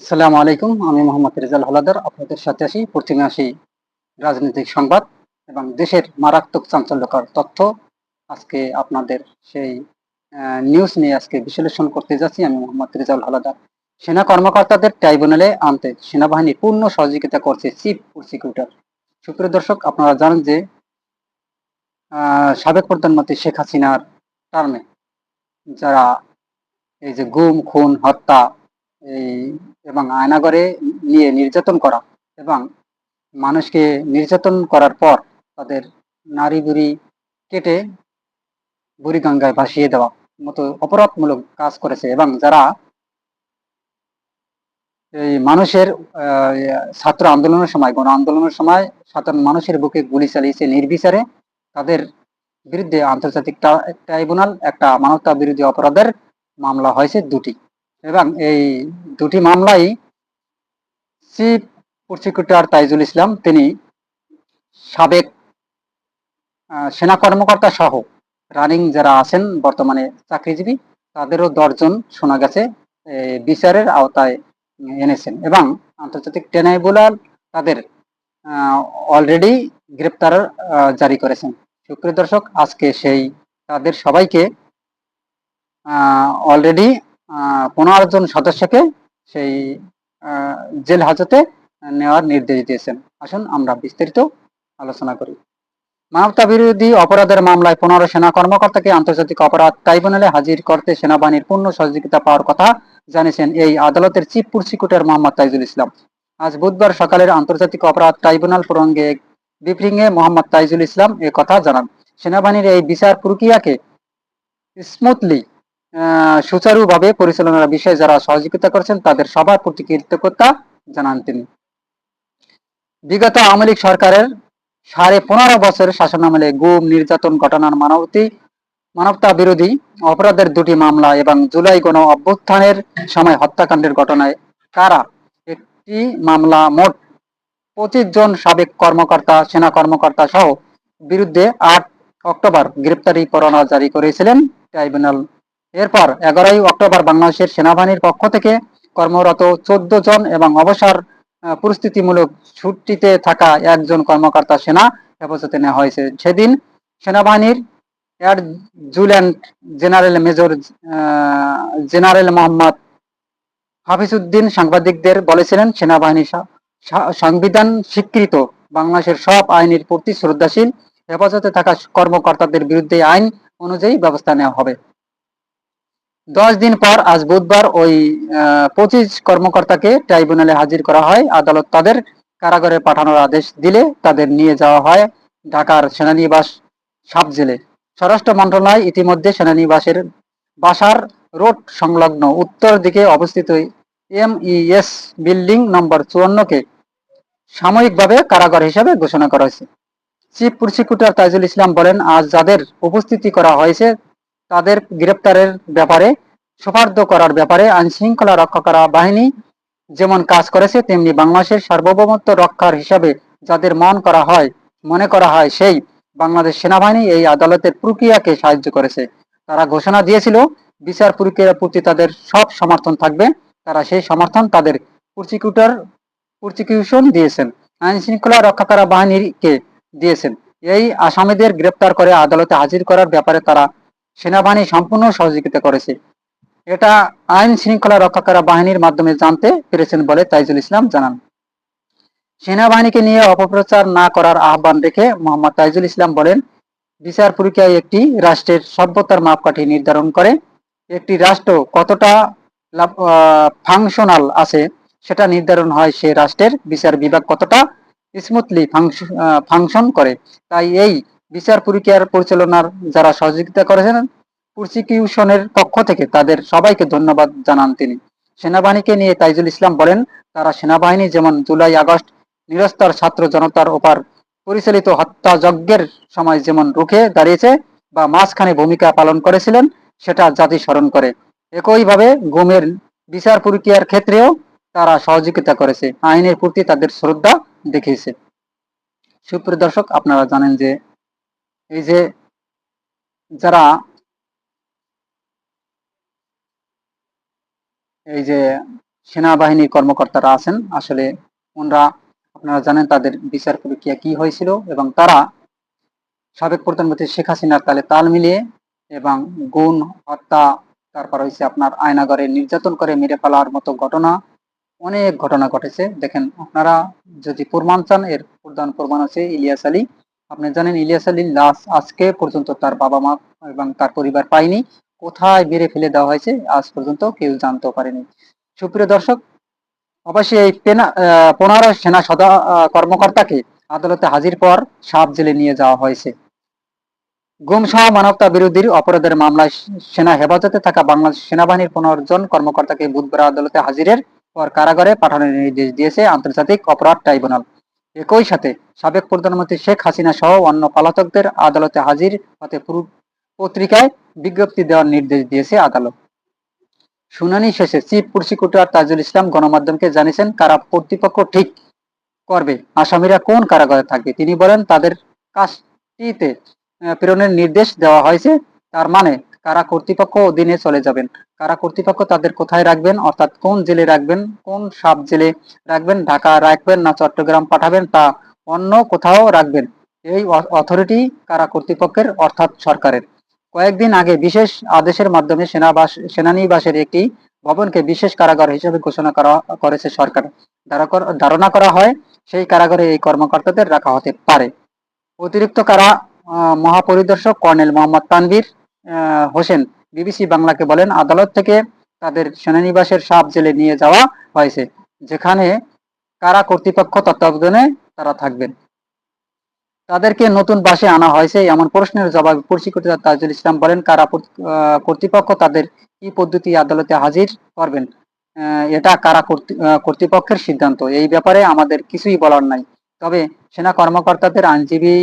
আসসালামু আলাইকুম, আমি মোহাম্মদ রেজাল হলাদার। আপনাদের সাথে আসি প্রথমে আসি রাজনৈতিক সংবাদ এবং দেশের মারাত্মক চাঞ্চল্যকর তথ্য। আজকে আপনাদের সেই নিউজ নিয়ে আজকে বিশ্লেষণ করতে যাচ্ছি। আমি মোহাম্মদ রেজাল হলাদার। সেনা কর্মকর্তাদের ট্রাইব্যুনালে আনতে সেনাবাহিনী পূর্ণ সহযোগিতা করছে চিফ প্রসিকিউটর সুপ্রিয় দর্শক, আপনারা জানেন যে সাবেক প্রধানমন্ত্রী শেখ হাসিনার টার্মে যারা এই যে গুম, খুন, হত্যা এই, এবং আয়নাগরে নিয়ে নির্যাতন করা এবং মানুষকে নির্যাতন করার পর তাদের নারী বুড়ি কেটে বুড়ি গঙ্গায় ভাসিয়ে দেওয়া মতো অপরাধমূলক কাজ করেছে এবং যারা এই মানুষের ছাত্র আন্দোলনের সময়, গণ আন্দোলনের সময় সাধারণ মানুষের বুকে গুলি চালিয়েছে নির্বিচারে, তাদের বিরুদ্ধে আন্তর্জাতিক ট্রাইব্যুনাল একটা মানবতা বিরোধী অপরাধের মামলা হয়েছে দুটি। এবং এই দুটি মামলাই চিফ প্রসিকিউটর তাইজুল ইসলাম, তিনি সাবেক সেনা কর্মকর্তা সহ রানিং যারা আছেন, বর্তমানে চাকরিজীবী, তাদেরও দশজন শোনা গেছে বিচারের আওতায় এনেছেন এবং আন্তর্জাতিক ট্রাইব্যুনাল তাদের অলরেডি গ্রেপ্তার জারি করেছেন। সুপ্রিয় দর্শক, আজকে সেই তাদের সবাইকে অলরেডি পনেরো জন সদস্যকে সেই জেল হাজতে নেওয়ার নির্দেশ দিয়েছেন। আসুন আমরা বিস্তারিত আলোচনা করি। মানবতা বিরোধী অপরাধের মামলায় পনেরো সেনা কর্মকর্তাকে আন্তর্জাতিক অপরাধ ট্রাইব্যুনালে হাজির করতে সেনাবাহিনীর পূর্ণ সহযোগিতা পাওয়ার কথা জানিয়েছেন এই আদালতের চিফ প্রসিকিউটর মোহাম্মদ তাইজুল ইসলাম। আজ বুধবার সকালের আন্তর্জাতিক অপরাধ ট্রাইব্যুনাল প্রসঙ্গে এক ব্রিফিংয়ে মোহাম্মদ তাইজুল ইসলাম এ কথা জানান। সেনাবাহিনীর এই বিচার প্রক্রিয়াকে স্মুথলি সুচারুভাবে পরিচালনার বিষয়ে যারা সহযোগিতা করেছেন, তাদের সবার প্রতি কৃতজ্ঞতা জানান তিনি। বিগত আওয়ামী লীগ সরকারের সাড়ে পনেরো বছরের শাসনামলে গুম, নির্যাতন ঘটনার মানবতী, মানবতা বিরোধী অপরাধের দুটি মামলা এবং জুলাই গণ অভ্যুত্থানের সময় হত্যাকাণ্ডের ঘটনায় কারা? একটি মামলা মোট পঁচিশ জন সাবেক কর্মকর্তা, সেনা কর্মকর্তা সহ বিরুদ্ধে আট অক্টোবর গ্রেপ্তারি পরোয়ানা জারি করেছিলেন ট্রাইব্যুনাল এরপর এগারোই অক্টোবর বাংলাদেশের সেনাবাহিনীর পক্ষ থেকে কর্মরত চোদ্দ জন এবং অবসর পরিস্থিতিমূলক ছুটিতে থাকা একজন কর্মকর্তা সেনা হেফাজতে নেওয়া হয়েছে। সেদিন সেনাবাহিনীর adjutant general major general Mohammad Hafizuddin সাংবাদিকদের বলেছিলেন, সেনাবাহিনী সংবিধান স্বীকৃত বাংলাদেশের সব আইনের প্রতি শ্রদ্ধাশীল, হেফাজতে থাকা কর্মকর্তাদের বিরুদ্ধে আইন অনুযায়ী ব্যবস্থা নেওয়া হবে। দশ দিন পর আজ বুধবার ওই পঁচিশ কর্মকর্তাকে ট্রাইব্যুনালে হাজির করা হয়। আদালত তাদের কারাগারে পাঠানোর আদেশ দিলে তাদের নিয়ে যাওয়া হয় ঢাকার সেনানিবাস সাব জেলে। স্বরাষ্ট্র মন্ত্রণালয় ইতিমধ্যে সেনানিবাসের বাসার রোড সংলগ্ন উত্তর দিকে অবস্থিত এমইএস বিল্ডিং নম্বর চুয়ান্নকে সাময়িকভাবে কারাগার হিসাবে ঘোষণা করা হয়েছে। চিফ প্রসিকিউটর তাইজুল ইসলাম বলেন, আজ যাদের উপস্থিতি করা হয়েছে তাদের গ্রেপ্তারের ব্যাপারে সোপার্দ করার ব্যাপারে আইন শৃঙ্খলা রক্ষা করা বাহিনী যেমন কাজ করেছে, তেমনি বাংলাদেশের সার্বভৌমত্ব রক্ষার হিসাবে যাদের মন করা হয়, মনে করা হয়, সেই বাংলাদেশ সেনাবাহিনী এই আদালতের প্রক্রিয়াকে সাহায্য করেছে। তারা ঘোষণা দিয়েছিল, বিচার প্রক্রিয়ার প্রতি তাদের সব সমর্থন থাকবে। তারা সেই সমর্থন তাদের প্রসিকিউটর, প্রসিকিউশন দিয়েছেন আইন শৃঙ্খলা রক্ষা করা বাহিনীকে দিয়েছেন। এই আসামিদের গ্রেপ্তার করে আদালতে হাজির করার ব্যাপারে তারা সেনাবাহিনী সম্পূর্ণ সহযোগিতা করেছে। এটা আইন শৃঙ্খলা রক্ষা করা বাহিনীর মাধ্যমে জানতে পেরেছেন বলে তাইজুল ইসলাম জানান। সেনাবাহিনীকে নিয়ে অপপ্রচার না করার আহ্বান রেখে মোহাম্মদ তাইজুল ইসলাম বলেন, বিচার প্রক্রিয়ায় একটি রাষ্ট্রের সভ্যতার মাপকাঠি নির্ধারণ করে, একটি রাষ্ট্র কতটা ফাংশনাল আছে সেটা নির্ধারণ হয় সে রাষ্ট্রের বিচার বিভাগ কতটা স্মুথলি ফাংশন করে। তাই এই বিচার প্রক্রিয়ার পরিচালনার যারা সহযোগিতা করেছেন প্রসিকিউশনের পক্ষ থেকে তাদের সবাইকে ধন্যবাদ জানান তিনি। সেনাবাহিনীকে নিয়ে তাইজুল ইসলাম বলেন, তারা সেনাবাহিনী যেমন জুলাই, আগস্ট নিরস্তর ছাত্র জনতার ওপর পরিচালিত হত্যাযজ্ঞের সময় যেমন রুখে দাঁড়িয়েছে বা মাঝখানে ভূমিকা পালন করেছিলেন, সেটা জাতি স্মরণ করে। একইভাবে গুমের বিচার প্রক্রিয়ার ক্ষেত্রেও তারা সহযোগিতা করেছে। আইনের প্রতি তাদের শ্রদ্ধা দেখিয়েছে। সুপ্রিয় দর্শক, আপনারা জানেন যে এই যে যারা এই যে সেনাবাহিনীর কর্মকর্তারা আছেন, আসলে ওনারা, আপনারা জানেন তাদের বিচার প্রক্রিয়া কি হয়েছিল এবং তারা সাবেক প্রধানমন্ত্রী শেখ হাসিনার তালে তাল মিলিয়ে এবং গুণ হত্যা, তারপর হয়েছে আপনার আয়নাগরে নির্যাতন করে মেরে ফেলার মতো ঘটনা, অনেক ঘটনা ঘটেছে। দেখেন, আপনারা যদি প্রমাণ চান, এর প্রধান প্রমাণ আছে ইলিয়াস আলী। আপনি জানেন ইলিয়াস আলীর লাশ আজকে পর্যন্ত তার বাবা মা এবং তার পরিবার পায়নি। কোথায় মেরে ফেলে দেওয়া হয়েছে আজ পর্যন্ত কেউ জানতেও পারেনি। সুপ্রিয় দর্শক, অবশ্যই এই পেনা সেনা সদা কর্মকর্তাকে আদালতে হাজির পর সাপ জেলে নিয়ে যাওয়া হয়েছে। গুম সহ মানবতা বিরোধী অপরাধের মামলায় সেনা হেফাজতে থাকা বাংলাদেশ সেনাবাহিনীর পনেরো জন কর্মকর্তাকে বুধবার আদালতে হাজিরের পর কারাগারে পাঠানোর নির্দেশ দিয়েছে আন্তর্জাতিক অপরাধ ট্রাইব্যুনাল। একই সাথে সাবেক প্রধানমন্ত্রী শেখ হাসিনা সহ অন্য পলাতকদের আদালতে হাজির হতে পত্রিকায় বিজ্ঞপ্তি দেওয়ার নির্দেশ দিয়েছে আদালত। শুনানি শেষে চিফ প্রসিকিউটর তাজুল ইসলাম গণমাধ্যমকে জানিয়েছেন, কারা কর্তৃপক্ষ ঠিক করবে, আসামিরা কোন কারাগারে থাকবে? তিনি বলেন, তাদের কাজটিতে প্রেরণের নির্দেশ দেওয়া হয়েছে, তার মানে কারা কর্তৃপক্ষ অধীনে চলে যাবেন? কারা কর্তৃপক্ষ তাদের কোথায় রাখবেন? অর্থাৎ কোন জেলে রাখবেন? কোন সাব জেলে রাখবেন? ঢাকা রাখবেন না চট্টগ্রাম পাঠাবেন? তা অন্য কোথাও রাখবেন। এই অথরিটি কারা কর্তৃপক্ষের? অর্থাৎ সরকারের। কয়েকদিন আগে বিশেষ আদেশের মাধ্যমে সেনাবাস, সেনানিবাসের একটি ভবনকে বিশেষ কারাগার হিসেবে ঘোষণা করা, করেছে সরকার। ধারা ধারণা করা হয় সেই কারাগারে এই কর্মকর্তাদের রাখা হতে পারে। অতিরিক্ত কারা মহাপরিদর্শক কর্নেল মোহাম্মদ তানভীর হোসেন, বিবিসি বাংলাকে বলেন, আদালত থেকে তাদের সেনানিবাসের সাপ জেলে নিয়ে যাওয়া হয়েছে, যেখানে কারা কর্তৃপক্ষ তত্ত্বাবধানে তারা থাকবেন। তাদেরকে নতুন বাসে আনা হয়েছে, এমন প্রশ্নের জবাবে প্রসিকিউটর তাজুল ইসলাম বলেন, কারা কর্তৃপক্ষ তাদের কি পদ্ধতি আদালতে হাজির করবেন? এটা কারা কর্তৃপক্ষের সিদ্ধান্ত, এই ব্যাপারে আমাদের কিছুই বলার নাই। তবে সেনা কর্মকর্তাদের আইনজীবী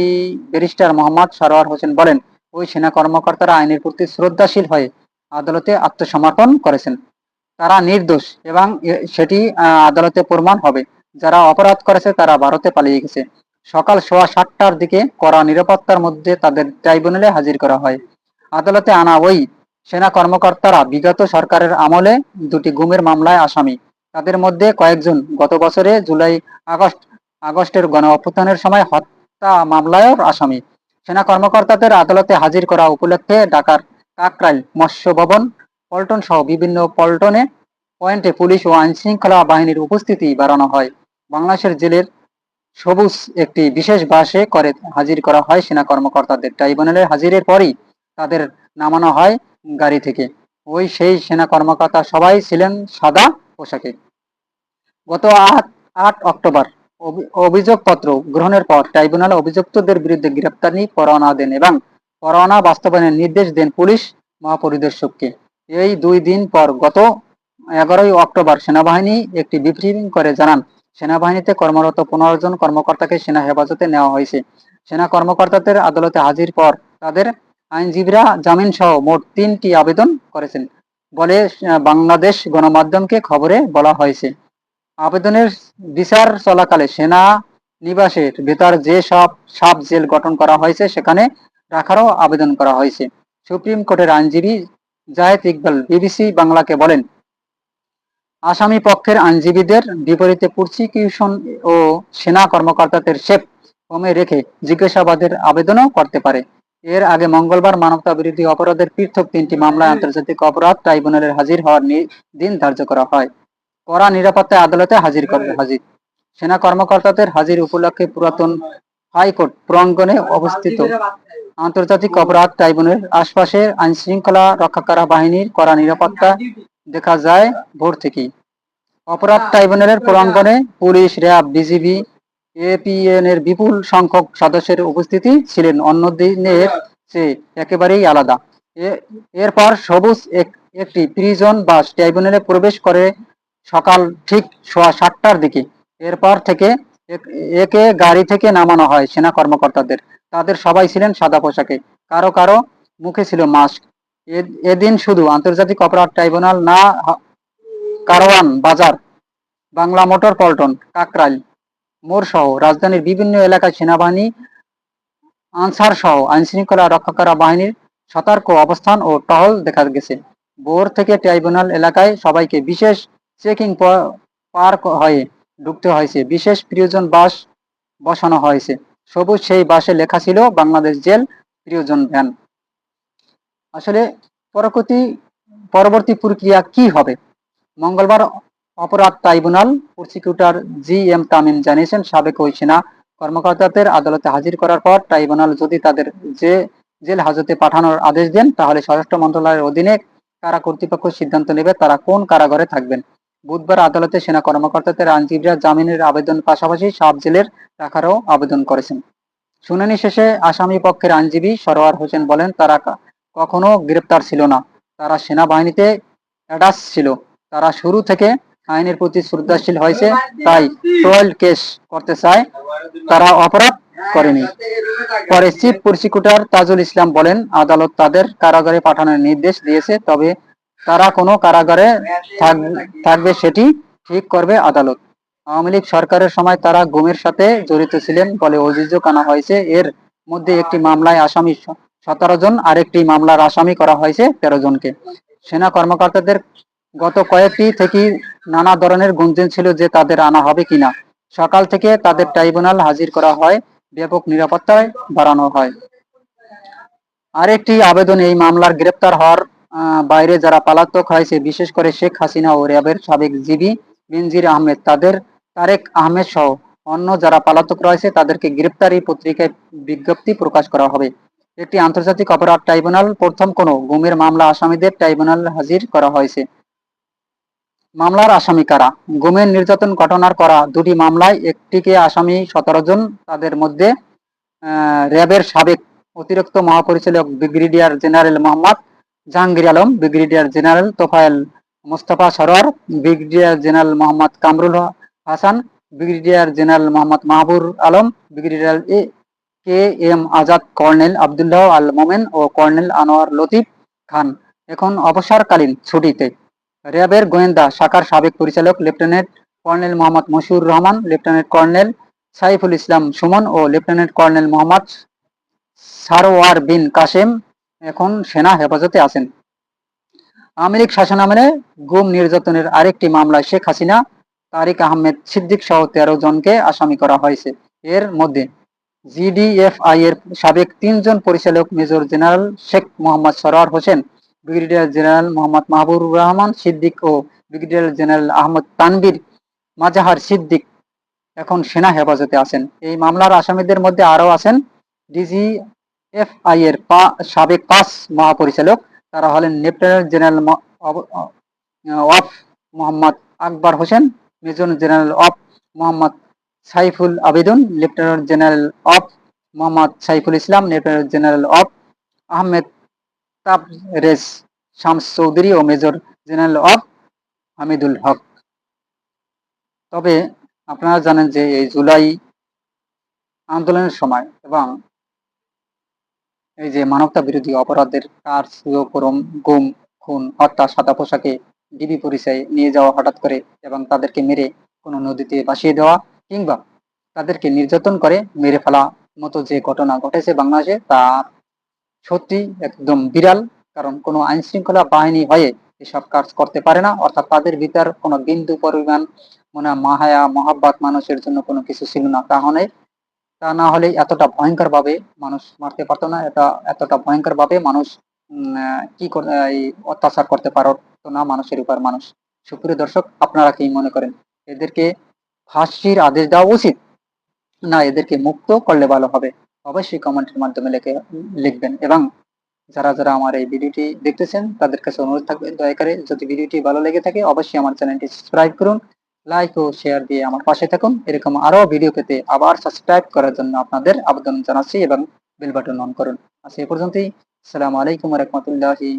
ব্যারিস্টার মোহাম্মদ সরোয়ার হোসেন বলেন ওই সেনা কর্মকর্তারা আইনের প্রতি শ্রদ্ধাশীল হয়ে আদালতে আত্মসমর্পণ করেছেন। তারা নির্দোষ এবং সেটি আদালতে প্রমাণ হবে। যারা অপরাধ করেছে, তারা ভারতে পালিয়ে গেছে। সকাল সোয়া সাতটার দিকে কড়া নিরাপত্তার মধ্যে তাদের ট্রাইব্যুনালে হাজির করা হয়। আদালতে আনা ওই সেনা কর্মকর্তারা বিগত সরকারের আমলে দুটি গুমের মামলায় আসামি। তাদের মধ্যে কয়েকজন গত বছরে জুলাই আগস্ট, আগস্টের গণ অভ্যুত্থানের সময় হত্যা মামলায়ও আসামি। সেনা কর্মকর্তাদের আদালতে হাজির করা উপলক্ষে ঢাকার কাকরাইল মৎস্য ভবন পল্টন সহ বিভিন্ন পল্টনে পয়েন্টে পুলিশ ও আইন শৃঙ্খলা বাহিনীর উপস্থিতি বাড়ানো হয়। বাংলাদেশের জেলের সবুজ একটি বিশেষ বাসে করে হাজির করা হয় সেনা কর্মকর্তাদের ট্রাইব্যুনালে হাজিরের পরই তাদের নামানো হয় গাড়ি থেকে। ওই সেই সেনা কর্মকর্তা সবাই ছিলেন সাদা পোশাকে। গত আট আট অক্টোবর অভিযোগপত্র গ্রহণের পর ট্রাইব্যুনাল অভিযুক্তদের বিরুদ্ধে গ্রেপ্তারি পরোয়ানা দেন এবং পরোয়ানা বাস্তবায়নের নির্দেশ দেন পুলিশ মহাপরিদর্শককে। এই দুই দিন পর গত এগারোই অক্টোবর সেনাবাহিনী একটি ব্রিফিং করে জানান, সেনাবাহিনীতে কর্মরত পনেরো জন কর্মকর্তাকে সেনা হেফাজতে নেওয়া হয়েছে। সেনা কর্মকর্তাদের আদালতে হাজির পর তাদের আইনজীবীরা জামিন সহ মোট তিনটি আবেদন করেছেন। বলে বাংলাদেশ গণমাধ্যমকে খবরে বলা হয়েছে। আবেদনের বিচার চলাকালে সেনা নিবাসের ভেতর যে সব সাব জেল গঠন করা হয়েছে, সেখানে রাখারও আবেদন করা হয়েছে। সুপ্রিম কোর্টের আইনজীবী জাহেদ ইকবাল বিবিসি বাংলাকে বলেন, আসামি পক্ষের আইনজীবীদের বিপরীতে প্রসিকিউশন ও সেনা কর্মকর্তাদের শেপ কমে রেখে জিজ্ঞাসাবাদের আবেদনও করতে পারে। এর আগে মঙ্গলবার মানবতা বিরোধী অপরাধের পৃথক তিনটি মামলায় আন্তর্জাতিক অপরাধ ট্রাইব্যুনালের হাজির হওয়ার দিন ধার্য করা হয়। কড়া নিরাপত্তায় আদালতে হাজির করবে হাজির। সেনা কর্মকর্তাদের হাজির উপলক্ষে পুরাতন হাইকোর্ট প্রাঙ্গণে অবস্থিত আন্তর্জাতিক অপরাধ ট্রাইব্যুনালের আশপাশে আইন শৃঙ্খলা রক্ষাকারী বাহিনীর কড়া নিরাপত্তা দেখা যায় ভোর থেকেই। অপরাধ ট্রাইব্যুনালের প্রাঙ্গণে পুলিশ, র্যাব, বিজিবি, এপিএন এর বিপুল সংখ্যক সদস্যের উপস্থিতি ছিলেন। অন্য দিনের চেয়ে একেবারেই আলাদা। এরপর সবুজ এক- একটি প্রিজন বাস ট্রাইব্যুনালে প্রবেশ করে সকাল ঠিক সোয়া সাতটার দিকে। এরপর থেকে একে গাড়ি থেকে নামানো হয় সেনা কর্মকর্তাদের। তাদের সবাই ছিলেন সাদা পোশাকে। কারও কারও মুখে ছিল মাস্ক। এদিন শুধু আন্তর্জাতিক অপরাধ ট্রাইব্যুনাল না কারওয়ান বাজার, বাংলা মোটর পল্টন, কাকরাইল, মোড় সহ রাজধানীর বিভিন্ন এলাকায় সেনাবাহিনী, আনসার সহ আইন শৃঙ্খলা রক্ষাকারী বাহিনীর সতর্ক অবস্থান ও টহল দেখা গেছে। ভোর থেকে ট্রাইব্যুনাল এলাকায় সবাইকে বিশেষ চেকিং পার হয়ে ঢুকতে হয়েছে। বিশেষ প্রিয়জন বাস বসানো হয়েছে। সবুজ সেই বাসে লেখা ছিল, বাংলাদেশ জেল, প্রিয়জন ভ্যান। আসলে পরবর্তী পরবর্তী প্রক্রিয়া কি হবে? মঙ্গলবার অপরাধ tribunal prosecutor G M Tamim জানিয়েছেন, সাবেক ওই সেনা কর্মকর্তাদের আদালতে হাজির করার পর ট্রাইব্যুনাল যদি তাদের যে জেল হাজতে পাঠানোর আদেশ দেন, তাহলে স্বরাষ্ট্র মন্ত্রণালয়ের অধীনে কারা কর্তৃপক্ষ সিদ্ধান্ত নেবে, তারা কোন কারাগারে থাকবেন? বুধবার আদালতে সেনা কর্মকর্তাদের আইনজীবীরা জামিনের আবেদন পাশাপাশি সাব জেলের রাখারও আবেদন করেছেন। শুনানি শেষে আসামি পক্ষের আইনজীবী সরোয়ার হোসেন বলেন, তারা কখনো গ্রেপ্তার ছিল না। তারা সেনাবাহিনীতে অ্যাডাস ছিল। তারা শুরু থেকে আইনের প্রতি শ্রদ্ধাশীল হয়েছে, তাই ট্রায়াল কেস করতে চায়, তারা অপরাধ করেনি। পরে চিফ প্রসিকিউটর তাজুল ইসলাম বলেন, আদালত তাদের কারাগারে পাঠানোর নির্দেশ দিয়েছে, তবে তারা কোনো কারাগারে থাক- থাকবে সেটি ঠিক করবে আদালত। আওয়ামী লীগ সরকারের সময় তারা গুমের সাথে জড়িত ছিলেন বলে অভিযোগ আনা হয়েছে। এর মধ্যে একটি মামলায় আসামি সতেরো জন, আরেকটি মামলার আসামি করা হয়েছে তেরো জনকে। সেনা কর্মকর্তাদের গত কয়েকটি থেকে নানা ধরনের গুঞ্জন ছিল যে তাদের আনা হবে কিনা। সকাল থেকে তাদের ট্রাইব্যুনাল হাজির করা হয়, ব্যাপক নিরাপত্তায় বাড়ানো হয়। আরেকটি আবেদন, এই মামলার গ্রেপ্তার হওয়ার বাইরে যারা পলাতক হয়েছে বিশেষ করে শেখ হাসিনা ও র্যাবের সাবেক জিবি বেনজির আহমেদ, তাদের তারেক আহমেদ সহ অন্য যারা পলাতক রয়েছে, তাদেরকে গ্রেপ্তারি পত্রিকায় বিজ্ঞপ্তি প্রকাশ করা হবে। একটি আন্তর্জাতিক অপরাধ ট্রাইব্যুনাল, প্রথম কোনো গুমের মামলা আসামিদের ট্রাইব্যুনাল হাজির করা হয়েছে। মামলার আসামি কারা? গুমের নির্যাতন ঘটনার করা দুটি মামলায় একটিকে আসামি সতেরো জন, তাদের মধ্যে র্যাবের সাবেক অতিরিক্ত মহাপরিচালক brigadier general Mohammad Jahangir Alam, brigadier general Tofayel Mostafa Sarwar, brigadier general Mohammad Kamrul Hasan, brigadier general Mohammad Mahbur Alam, brigadier A K M Azad, colonel Abdullah Al Momen O colonel Anwar Latif Khan. এখন অবসরকালীন ছুটিতে র্যাবের গোয়েন্দা শাখার সাবেক পরিচালক, lieutenant colonel Mohammad Moshiur Rahman, lieutenant colonel Saiful Islam Sumon ও lieutenant colonel Mohammad Sarwar Bin Kasem এখন সেনা হেফাজতে আছেন। আওয়ামী লীগ শাসনামলে গুম নির্যাতনের আরেকটি মামলায় শেখ হাসিনা, তারিক আহমেদ সিদ্দিক সহ তেরো জনকে আসামি করা হয়েছে। এর মধ্যে জিডিএফআই এর সাবেক তিনজন পরিচালক major general Sheikh Mohammad Sarwar Hossain, brigadier general Mohammad Mahbubur Rahman Siddique ও ব্রিগেডিয়ার জেনারেল আহমদ তানবীর মাজাহার সিদ্দিক এখন সেনা হেফাজতে আছেন। এই মামলার আসামিদের মধ্যে আরও আছেন ডিজিএফআই এর সাবেক পাঁচ মহাপরিচালক, তারা হলেন লেফটেন্যান্ট জেনারেল অফ মোহাম্মদ আকবর হোসেন মেজর জেনারেল অফ মোহাম্মদ সাইফুল আবেদন লেফটেন্যান্ট জেনারেল অফ মোহাম্মদ সাইফুল ইসলাম লেফটেন্যান্ট জেনারেল অফ আহমেদ তাবরেজ শামস চৌধুরী ও মেজর জেনারেল অফ হামিদুল হক। তবে আপনারা জানেন যে এই জুলাই আন্দোলনের সময় এবং এই যে মানবতা বিরোধী অপরাধের কার্যক্রম গুম খুন, হত্যা, সাদা পোশাকে ডিবি পরিচয়ে নিয়ে যাওয়া হঠাৎ করে এবং তাদেরকে মেরে কোনো নদীতে ভাসিয়ে দেওয়া কিংবা তাদেরকে নির্যাতন করে মেরে ফেলা মতো যে ঘটনা ঘটেছে বাংলাদেশে, তা সত্যি একদম বিরাল। কারণ কোনো আইন শৃঙ্খলা বাহিনী হয়ে এসব কাজ করতে পারে না। অর্থাৎ তাদের ভিতর কোনো বিন্দু পরিমাণ মনে মাহায়া মহাব্বাত মানুষের জন্য কোনো কিছু ছিল না। তাহলে তা না হলে এতটা ভয়ঙ্কর ভাবে মানুষ মারতে পারতো না, এটা এতটা ভয়ঙ্কর ভাবে মানুষ কি অত্যাচার করতে পারতো না মানুষের উপর মানুষ। সুপ্রিয় দর্শক, আপনারা কি মনে করেন, এদেরকে ফাঁসির আদেশ দেওয়া উচিত? না, এদেরকে মুক্ত করলে ভালো হবে? অবশ্যই কমেন্টের মাধ্যমে লিখে, লিখবেন এবং যারা যারা আমার এই ভিডিওটি দেখতেছেন, তাদের কাছে অনুরোধ থাকবে। দয়া করে যদি ভিডিওটি ভালো লেগে থাকে, অবশ্যই আমার চ্যানেলটি সাবস্ক্রাইব করুন। লাইক ও শেয়ার দিয়ে আমার পাশে থাকুন। এরকম আরও ভিডিও পেতে আবার সাবস্ক্রাইব করার জন্য আপনাদের আবেদন জানাচ্ছি এবং বেল বাটন অন করুন। আজ এ পর্যন্তই। আসসালামু আলাইকুম রহমতুল্লাহি